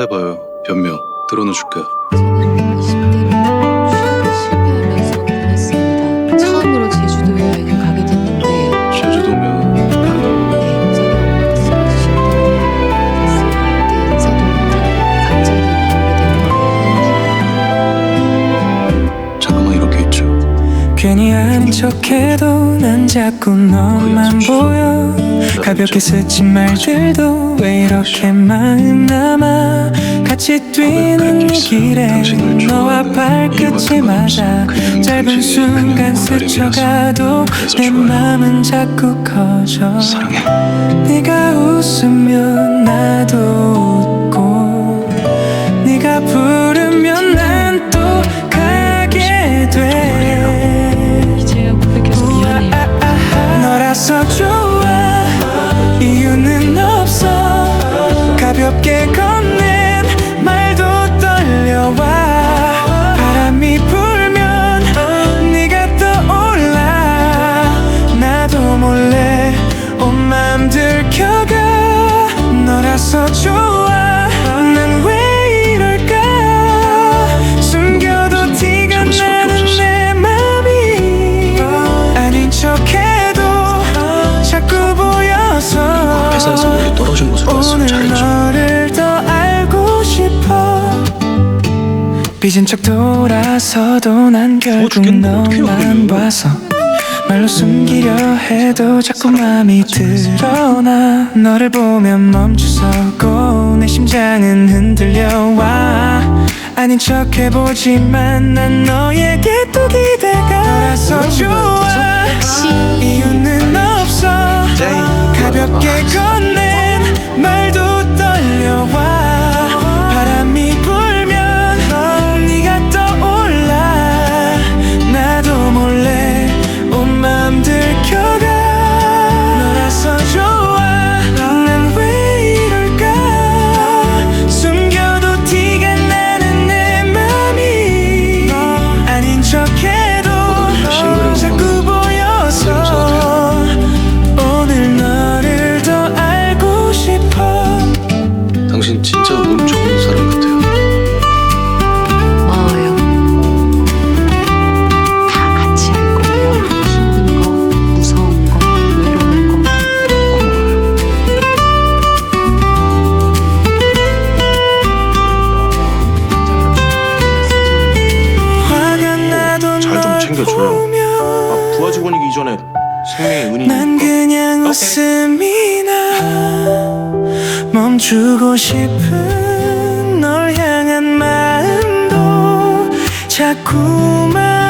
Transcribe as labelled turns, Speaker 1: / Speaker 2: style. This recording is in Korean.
Speaker 1: 해봐요. 변명. 들어놓을게요.
Speaker 2: 저는 20대로
Speaker 3: 척해도 난 자꾸 너만 보여 가볍게 스친 말들도 왜 이렇게 마음 남아? 같이 뛰는 이 길에 너와 발끝이 맞아. 짧은 순간 스쳐가도 내 맘은 자꾸 커져. 네가 웃으 가볍게 건넨 말도 떨려와 바람이 불면 네가 떠올라 나도 몰래 온 맘 들켜가 너라서 좋아 난 왜 이럴까 숨겨도 티가 나는. 내 맘이 아닌 척해도 자꾸 보여서
Speaker 1: 회사에서 우리 떨어진 왔으면
Speaker 3: 오늘
Speaker 1: 잘해줘.
Speaker 3: 삐진 척 돌아서도 난 결국 너만. 봐서. 말로 숨기려 해도 자꾸 맘이 드러나. 너를 보면 멈추서고 내 심장은 흔들려와. 아닌 척 해보지만 난 너에게 또 기대가 너라서 좋아. 이유는 없어. 가볍게 건 아,
Speaker 4: 부하 직원이기 이전에 생명의 은인이니까
Speaker 3: 난 그냥. 웃음이 나 멈추고 싶은 널 향한 마음도 자꾸만